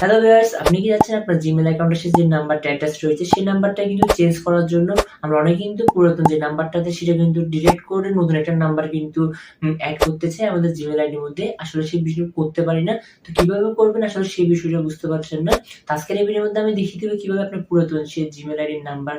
Hello viewers আপনি কি যাচ্ছেন আপনার জিমেল অ্যাকাউন্টের সাথে যে নাম্বারটা অ্যাটাচ রয়েছে, সেই নাম্বারটা কিন্তু চেঞ্জ করার জন্য আমরা অনেকে কিন্তু পুরাতন যে নাম্বারটাতে সেটা কিন্তু ডিলিট করে নতুন একটা নাম্বার কিন্তু অ্যাড করতে চাই। আমাদের জিমেল আইডির মধ্যে আসলে সেই বিষয়টা করতে পারি না। তো কীভাবে করবেন? আসলে সেই বিষয়টা বুঝতে পারছেন না। আজকের এই ভিডিওর মধ্যে আমি দেখিয়ে দেবো কীভাবে আপনার পুরাতন সেই জিমেল আইডির নাম্বার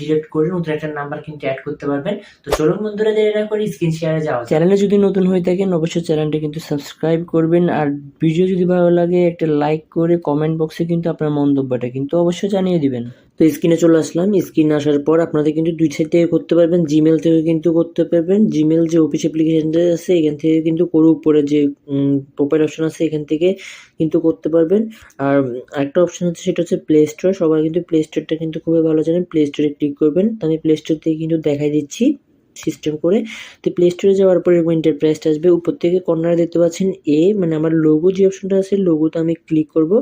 ডিলিট করে নতুন একটা নাম্বার কিন্তু অ্যাড করতে পারবেন তো চলুন বন্ধুরা, দেরি না করে স্ক্রিন শেয়ারে যাওয়া। চ্যানেলে যদি নতুন হয়ে থাকেন, অবশ্যই চ্যানেলটি কিন্তু সাবস্ক্রাইব করবেন আর ভিডিও যদি ভালো লাগে, একটা লাইক করে কমেন্ট বক্সে কিন্তু আপনার মন্তব্যটা কিন্তু অবশ্যই জানিয়ে দিবেন তো স্ক্রিনে চলে আসলাম। স্ক্রিনে আসার পর আপনাদের কিন্তু দুই সাইড থেকে করতে পারবেন জিমেল থেকে কিন্তু করতে পারবেন। জিমেল যে অফিস অ্যাপ্লিকেশানটা আছে, এখান থেকে কিন্তু করে উপরে যে প্রোফাইল অপশন আছে, এখান থেকে কিন্তু করতে পারবেন। আর একটা অপশান হচ্ছে, সেটা হচ্ছে প্লে স্টোর সবাই কিন্তু প্লে স্টোরটা কিন্তু খুবই ভালো জানেন। প্লে স্টোরে ক্লিক করবেন। তো আমি প্লে স্টোর থেকে কিন্তু দেখাই দিচ্ছি। সিস্টেম করে। তো প্লে স্টোরে যাওয়ার পরে ইন্টারপ্রাইজটা আসবে। উপর থেকে কর্নারে দেখতে পাচ্ছেন এ মানে আমার লোগো যে অপশনটা আছে লোগোতে আমি ক্লিক করব।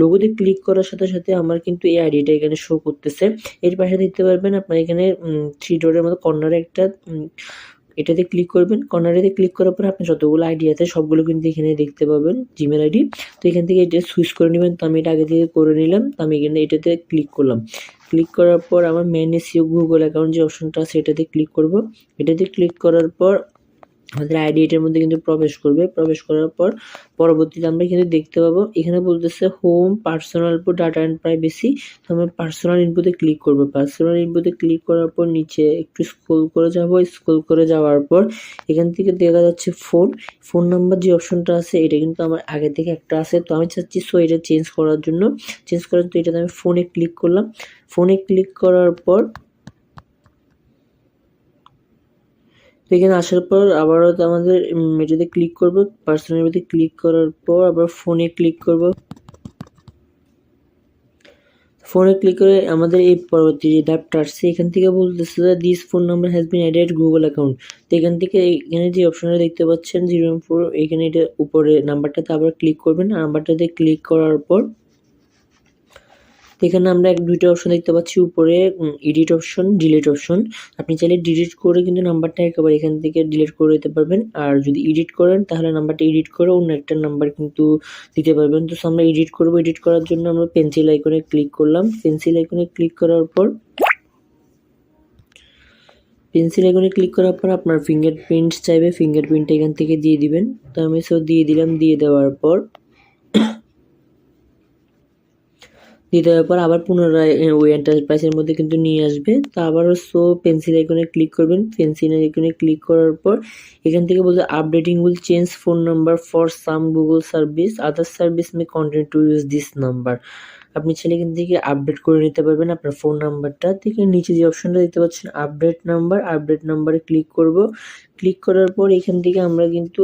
লোগোতে ক্লিক করার সাথে সাথে আমার কিন্তু এই আইডিটা এখানে শো করতেছে। এর পাশে দেখতে পারবেন আপনার এখানে থ্রি ডোরের মতো কর্নারে একটা এটাতে ক্লিক করবেন কর্নারেতে ক্লিক করার পর আপনি যতগুলো আইডি আছে সবগুলো কিন্তু এখানে দেখতে পাবেন জিমেল আইডি তো এখান থেকে এটা সুইচ করে নেবেন। তো আমি এটা আগে থেকে করে নিলাম। তো আমি এখানে এটাতে ক্লিক করলাম। ক্লিক করার পর আমার ম্যানেজ ইউ গুগল অ্যাকাউন্ট যে অপশনটা আছে এটাতে ক্লিক করব। এটাতে ক্লিক করার পর আমাদের আইডি এটার মধ্যে কিন্তু প্রবেশ করবে। প্রবেশ করার পর পরবর্তীতে আমরা কিন্তু দেখতে পাবো, এখানে বলতেছে home personal input data and privacy তো আমরা পার্সোনাল ইনপুতে ক্লিক করব। পার্সোনাল ইনপুতে ক্লিক করার পর নিচে একটু স্ক্রল করে যাব। স্ক্রল করে যাওয়ার পর এখান থেকে দেখা যাচ্ছে ফোন ফোন নাম্বার যে অপশনটা আছে, এটা কিন্তু আমার আগে থেকে একটা আছে। তো আমি চাচ্ছি সো এটা চেঞ্জ করার জন্য। চেঞ্জ করার জন্য এটাতে আমি ফোনে ক্লিক করলাম। ফোনে ক্লিক করার পর এখানে আসার পর আবারও আমাদের উম, এটাতে ক্লিক করব। পার্সোনাল মধ্যে ক্লিক করার পর আবার ফোনে ক্লিক করব। ফোনে ক্লিক করে আমাদের এই পরবর্তী যে ধাপটা আসছে এখান থেকে বলতেছে this phone number has been added Google account তো এখান থেকে এখানে যে অপশনটা দেখতে পাচ্ছেন জিরো ফোর এখানে এটা উপরে নাম্বারটাতে আবার ক্লিক করবেন। নাম্বারটাতে ক্লিক করার পর এখানে আমরা এক দুইটা অপশন দেখতে পাচ্ছি, উপরে এডিট অপশন ডিলিট অপশন আপনি চাইলে ডিলিট করে কিন্তু নাম্বারটা একেবারে এখান থেকে ডিলিট করে দিতে পারবেন। আর যদি এডিট করেন, তাহলে নাম্বারটা এডিট করে অন্য একটা নাম্বার কিন্তু দিতে পারবেন। তো আমরা এডিট করব। এডিট করার জন্য আমরা পেন্সিল আইকনে ক্লিক করলাম। পেন্সিল আইকনে ক্লিক করার পর পেন্সিল আইকনে ক্লিক করার পর আপনার ফিঙ্গারপ্রিন্ট চাইবে। ফিঙ্গারপ্রিন্টটা এখান থেকে দিয়ে দিবেন। তো আমি সব দিয়ে দিলাম। দিয়ে দেওয়ার পর দিয়ে দেওয়ার পর আবার পুনরায় ওই এন্টারপ্রাইজের মধ্যে কিন্তু নিয়ে আসবে। তো আবারও সো পেন্সিল আইকনে ক্লিক করবেন। পেন্সিল আইকনে ক্লিক করার পর এখান থেকে বলতে updating will change phone number for some Google service other service may continue to use this number আপনি চাইলে এখান থেকে আপডেট করে নিতে পারবেন আপনার ফোন নাম্বারটা থেকে নিচে যে অপশনটা দেখতে পাচ্ছেন আপডেট নাম্বার আপডেট নাম্বারে ক্লিক করব। ক্লিক করার পর এখান থেকে আমরা কিন্তু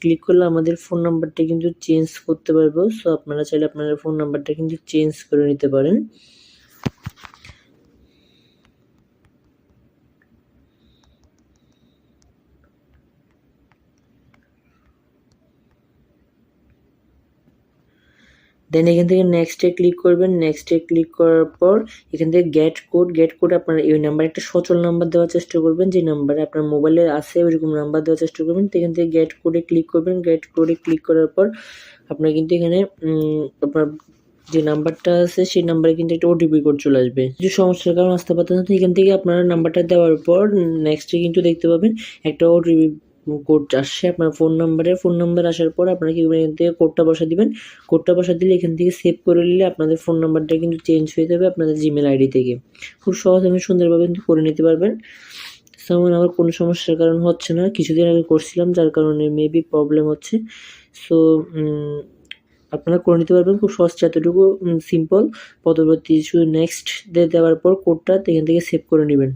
ক্লিক করলে আমাদের ফোন নাম্বারটা কিন্তু চেঞ্জ করতে পারব। সো আপনারা চাইলে আপনাদের ফোন নাম্বারটা কিন্তু চেঞ্জ করে নিতে পারেন। দেন এখান থেকে নেক্সটে ক্লিক করবেন। নেক্সটে ক্লিক করার পর এখান থেকে গেট কোড গেট কোড আপনার এই নাম্বার একটা সচল নাম্বার দেওয়ার চেষ্টা করবেন। যে নাম্বারে আপনার মোবাইলে আছে, ওইরকম নাম্বার দেওয়ার চেষ্টা করবেন। তো এখান থেকে গেট কোডে ক্লিক করবেন। গেট কোডে ক্লিক করার পর আপনার কিন্তু এখানে আপনার যে নাম্বারটা আছে, সেই নাম্বারে কিন্তু একটা ওটিপি কোড চলে আসবে। কিছু সমস্যার কারণে আসতে পারতেন না এখান থেকে আপনারা নাম্বারটা দেওয়ার পর নেক্সটে কিন্তু দেখতে পাবেন একটা ওটিপি কোড আসছে, আপনার ফোন নাম্বারে ফোন নাম্বার আসার পর আপনারা কি এখান থেকে কোডটা বসা দিবেন? কোডটা বসা দিলে এখান থেকে সেভ করে নিলে আপনাদের ফোন নাম্বারটা কিন্তু চেঞ্জ হয়ে যাবে আপনাদের জিমেল আইডি থেকে। খুব সহজ এবং সুন্দরভাবে কিন্তু করে নিতে পারবেন। তেমন আমার কোনো সমস্যার কারণ হচ্ছে না। কিছুদিন আগে করছিলাম, যার কারণে মেবি প্রবলেম হচ্ছে। সো আপনারা করে নিতে পারবেন। খুব সহজ এতটুকু সিম্পল পরবর্তী নেক্সট দেওয়ার পর কোডটা এখান থেকে সেভ করে নেবেন।